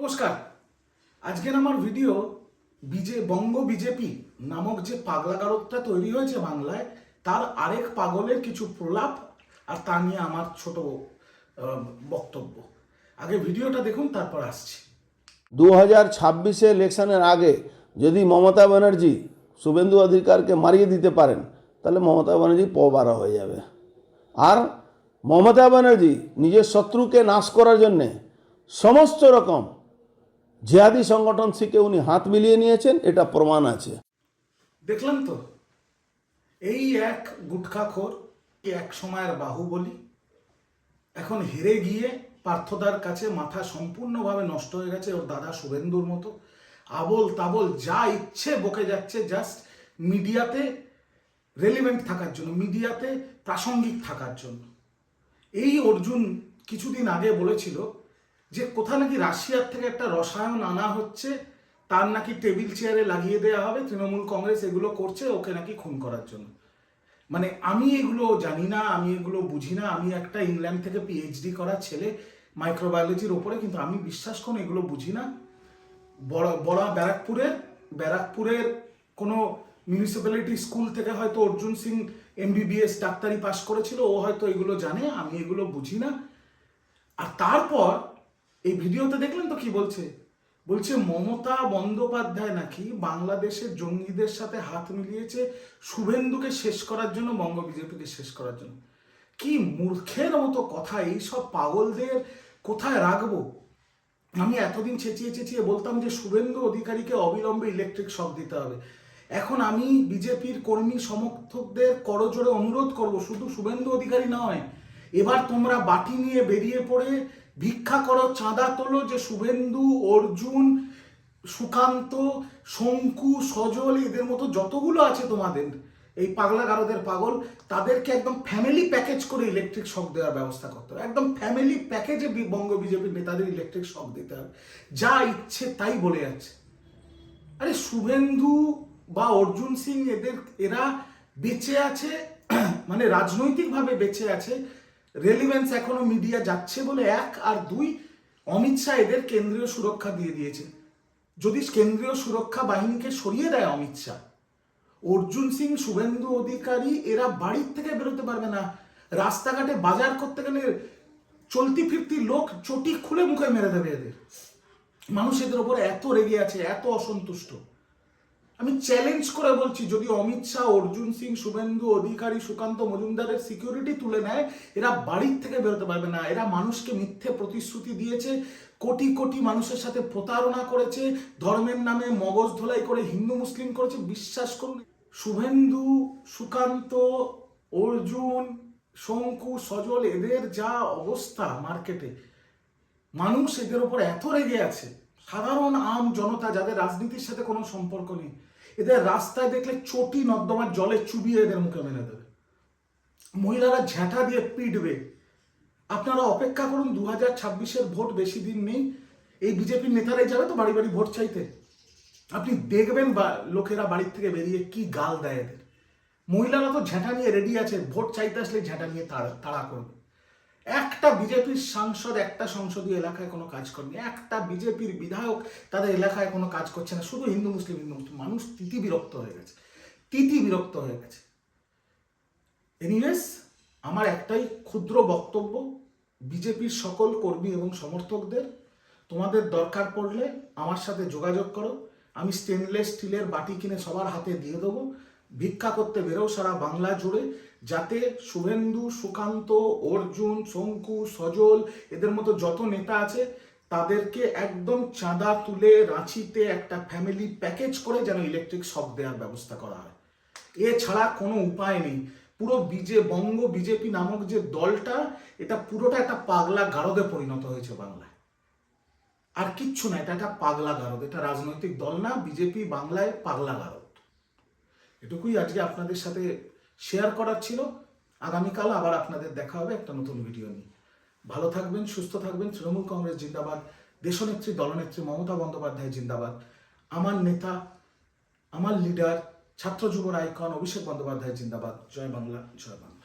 নমস্কার। আজকের আমার ভিডিও বিজে, বঙ্গ বিজেপি নামক যে পাগলাগারদটা তৈরি হয়েছে বাংলায়, তার আরেক পাগলের কিছু প্রলাপ আর তা নিয়ে আমার ছোট বক্তব্য। আগে ভিডিওটা দেখুন, তারপর আসছি। দু হাজার ছাব্বিশে ইলেকশনের আগে যদি মমতা ব্যানার্জি শুভেন্দু অধিকারকে মারিয়ে দিতে পারেন, তাহলে মমতা ব্যানার্জি পবারা হয়ে যাবে। আর মমতা ব্যানার্জি নিজের শত্রুকে নাশ করার জন্যে সমস্ত রকম জিহাদি সংগঠন থেকে উনি হাত মিলিয়ে নিয়েছেন, এটা প্রমাণ আছে। দেখলাম তো, এই এক গুটখাখোর এক সময়ের বাহুবলী, এখন হেরে গিয়ে পার্থদার কাছে মাথা সম্পূর্ণভাবে নষ্ট হয়ে গেছে ওর দাদা শুভেন্দুর মতো। আবল তাবল যা ইচ্ছে বকে যাচ্ছে জাস্ট মিডিয়াতে রেলিভেন্ট থাকার জন্য, মিডিয়াতে প্রাসঙ্গিক থাকার জন্য। এই অর্জুন কিছুদিন আগে বলেছিল যে কোথা নাকি রাশিয়ার থেকে একটা রসায়ন আনা হচ্ছে, তার নাকি টেবিল চেয়ারে লাগিয়ে দেওয়া হবে, তৃণমূল কংগ্রেস এগুলো করছে, ওকে নাকি খুন করার জন্য। মানে আমি এগুলো জানি না, আমি এগুলো বুঝি না, আমি একটা ইংল্যান্ড থেকে পিএইচডি করা ছেলে মাইক্রোবায়োলজির ওপরে, কিন্তু আমি বিশ্বাস করুন, এগুলো বুঝি না। বড় বড় ব্যারাকপুরের ব্যারাকপুরের কোনো মিউনিসিপ্যালিটি স্কুল থেকে হয়তো অর্জুন সিং এমবিবিএস ডাক্তারি পাশ করেছিল, ও হয়তো এগুলো জানে, আমি এগুলো বুঝি না। আর তারপর এই ভিডিওতে দেখলেন তো কি বলছে? বলছে, মমতা বন্দ্যোপাধ্যায় নাকি বাংলাদেশের জঙ্গিদের সাথে হাত মিলিয়েছে শুভেন্দুকে শেষ করার জন্য, বঙ্গ বিজেপিকে শেষ করার জন্য। কি মূর্খের মতো কথা এইসব পাগলদের কোথায় রাখব? আমি এতদিন চেঁচিয়ে চেঁচিয়ে বলতাম যে শুভেন্দু অধিকারীকে অবিলম্বে ইলেকট্রিক শক দিতে হবে। এখন আমি বিজেপির কর্মী সমর্থকদের করজোড়ে অনুরোধ করব, শুধু শুভেন্দু অধিকারী নয়, এবার তোমরা বাটি নিয়ে বেরিয়ে পড়ে ভিক্ষা করো চাঁদা তোলো যে শুভেন্দু, অর্জুন, সুকান্ত, শঙ্কু, সজল, এদের মতো যতগুলো আছে তোমাদের, এই পাগলা গারদের পাগল, তাদেরকে একদম ফ্যামিলি প্যাকেজ করে ইলেকট্রিক শক দেওয়ার ব্যবস্থা করতে হবে। একদম ফ্যামিলি প্যাকেজে বঙ্গ বিজেপির নেতাদের ইলেকট্রিক শক দিতে হবে। যা ইচ্ছে তাই বলে যাচ্ছে। আরে শুভেন্দু বা অর্জুন সিং এদের, এরা বেঁচে আছে মানে রাজনৈতিকভাবে বেঁচে আছে রেলিভেন্স এখনও মিডিয়া যাচ্ছে বলে এক আর দুই অমিত শাহ এদের কেন্দ্রীয় সুরক্ষা দিয়ে দিয়েছে। যদি কেন্দ্রীয় সুরক্ষা বাহিনীকে সরিয়ে দেয় অমিত শাহ, অর্জুন সিং, শুভেন্দু অধিকারী এরা বাড়ির থেকে বেরোতে পারবে না। রাস্তাঘাটে বাজার করতে গেলে চলতি ফিরতি লোক চটি খুলে মুখে মেরে দেবে এদের। মানুষ এদের ওপর এত রেগে আছে, এত অসন্তুষ্ট। আমি চ্যালেঞ্জ করে বলছি, যদি অমিত শাহ, অর্জুন সিং, শুভেন্দু অধিকারী, সুকান্ত মজুমদারের সিকিউরিটি তুলে নেয়, এরা বাড়ির থেকে বেরোতে পারবে না। এরা মানুষকে মিথ্যে প্রতিশ্রুতি দিয়েছে, কোটি কোটি মানুষের সাথে প্রতারণা করেছে, ধর্মের নামে মগজ ধোলাই করে হিন্দু, মুসলিম করেছে, বিশ্বাস করুন। শুভেন্দু, সুকান্ত, অর্জুন, শঙ্কু, সজল, এদের যা অবস্থা মার্কেটে, মানুষ এদের ওপর এত রেগে আছে। সাধারণ আম জনতা, যাদের রাজনীতির সাথে কোনো সম্পর্ক নেই। এদের রাস্তায় দেখলে চটি নর্দমার জলে চুবিয়ে এদের মুখে মেনে দেবে। মহিলারা ঝ্যাঁটা দিয়ে পিটবে। আপনারা অপেক্ষা করুন দু হাজার ছাব্বিশের ভোট বেশি দিন নেই। এই বিজেপির নেতারাই যাবে তো বাড়ি বাড়ি ভোট চাইতে। আপনি দেখবেন বা লোকেরা বাড়ির থেকে বেরিয়ে কি গাল দেয় এদের। মহিলারা তো ঝ্যাঁটা নিয়ে রেডি আছে, ভোট চাইতে আসলে ঝ্যাঁটা নিয়ে তাড়া তাড়া করবে। একটা বিজেপির সাংসদ, একটা সংসদীয় এলাকায় কোনো কাজ করেনি একটা বিজেপির বিধায়ক তাদের এলাকায় কোনো কাজ করছে না। শুধু হিন্দু, মুসলিম হিন্দু, মুসলিম, মানুষ তিতি বিরক্ত হয়ে গেছে। তিতি বিরক্ত হয়ে গেছে। এনিওয়েজ আমার একটাই ক্ষুদ্র বক্তব্য, বিজেপির সকল কর্মী এবং সমর্থকদের, তোমাদের দরকার পড়লে আমার সাথে যোগাযোগ করো। আমি স্টেনলেস স্টিলের বাটি কিনে সবার হাতে দিয়ে দেবো। ভিক্ষা করতে বেরো সারা বাংলা জুড়ে। যাতে শুভেন্দু, সুকান্ত, অর্জুন, শঙ্কু, সজল, এদের মতো যত নেতা আছে, তাদেরকে একদম চাঁদা তুলে রাঁচিতে একটা ফ্যামিলি প্যাকেজ করে যেন ইলেকট্রিক শক দেওয়ার ব্যবস্থা করা হয়। এছাড়া কোনো উপায় নেই। পুরো বিজে, বঙ্গ বিজেপি নামক যে দলটা, এটা পুরোটা একটা পাগলা গারদে পরিণত হয়েছে বাংলায়। আর কিচ্ছু না, এটা একটা পাগলা গারদ। এটা রাজনৈতিক দল না, বিজেপি বাংলায় পাগলা গারদ। এটুকুই আজকে আপনাদের সাথে শেয়ার করার ছিল। আগামীকাল আবার আপনাদের দেখা হবে একটা নতুন ভিডিও নিয়ে। ভালো থাকবেন, সুস্থ থাকবেন। তৃণমূল কংগ্রেস জিন্দাবাদ। দেশনেত্রী, দলনেত্রী মমতা বন্দ্যোপাধ্যায় জিন্দাবাদ। আমার নেতা, আমার লিডার, ছাত্র যুবর আইকন অভিষেক বন্দ্যোপাধ্যায় জিন্দাবাদ। জয় বাংলা জয় বাংলা।